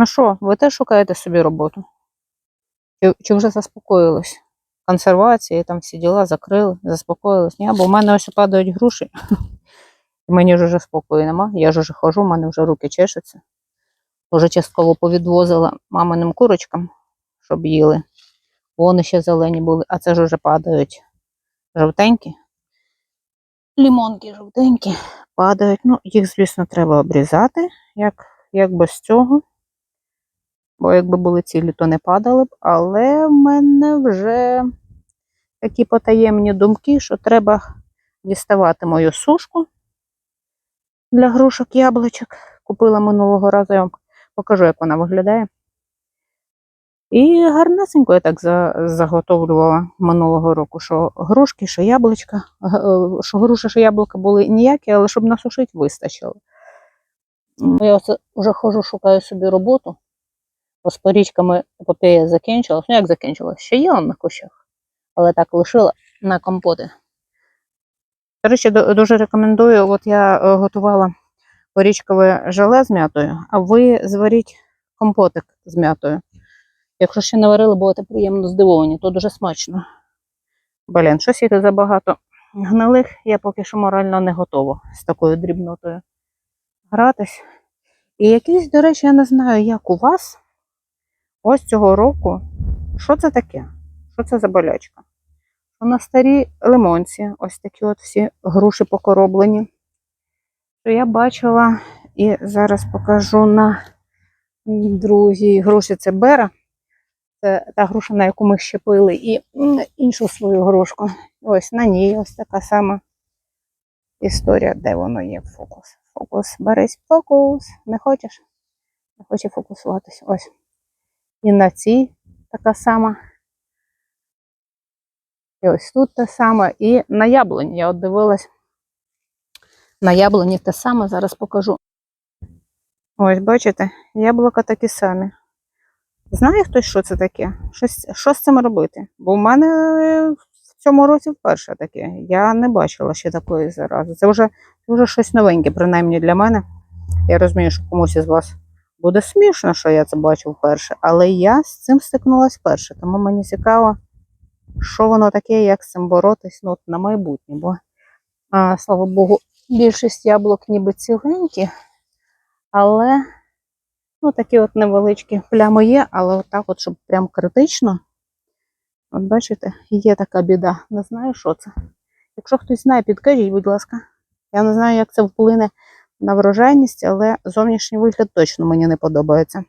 Ну що, ви теж шукаєте собі роботу? Чи, чи вже заспокоїлись? Консервації, там всі діла закрили, заспокоїлись. Ні, бо в мене ось падають груші. Мені ж вже спокою нема. Я ж уже хожу, в мене вже руки чешуться. Уже частково повідвозила маминим курочкам, щоб їли. Вони ще зелені були, а це ж уже падають жовтенькі. Лімонки жовтенькі падають. Ну, їх, звісно, треба обрізати, як, як без цього. Бо якби були цілі, то не падали б. Але в мене вже такі потаємні думки, що треба діставати мою сушку для грушок яблучок. Купила минулого разу, я вам покажу, як вона виглядає. І гарнесенько я так заготовлювала минулого року, що грушки, що яблучка, е, що груші, що яблука були ніякі, але щоб насушити, вистачило. Я вже ходжу, шукаю собі роботу. Бо з порічками епопея закінчилась. Ну як закінчилась? Ще он на кущах, але так лишила на компоти. До речі, дуже рекомендую. От я е, готувала порічкове желе з м'ятою, а ви зваріть компотик з м'ятою. Якщо ще не варили, будете приємно здивовані, то дуже смачно. Блін, щось їх забагато гнилих, я поки що морально не готова з такою дрібнотою гратись. І якийсь, до речі, я не знаю, як у вас. Ось цього року. Що це таке? Що це за болячка? На старій лимонці, ось такі от всі груші покороблені. То я бачила і зараз покажу на другій груші це бера. Це та груша, на яку ми щепили, і іншу свою грушку. Ось на ній ось така сама історія, де воно є фокус. Фокус, берись, фокус. Не хочеш? Не хоче фокусуватись. Ось. І на цій така сама. І ось тут те саме. І на яблуні. Я от дивилась. На яблуні те саме, зараз покажу. Ось, бачите, яблука такі самі. Знає хтось, що це таке? Щось, що з цим робити? Бо в мене в цьому році вперше таке. Я не бачила ще такої зарази. Це вже, вже щось новеньке, принаймні для мене. Я розумію, що комусь із вас буде смішно, що я це бачу вперше, але я з цим стикнулася вперше. Тому мені цікаво, що воно таке, як з цим боротись ну, на майбутнє. Бо, а, слава Богу, більшість яблук ніби ціленькі, але ну, такі от невеличкі плями є, але отак, от, щоб прям критично. От бачите, є така біда. Не знаю, що це. Якщо хтось знає, підкажіть, будь ласка. Я не знаю, як це вплине на врожайність, але зовнішній вигляд точно мені не подобається.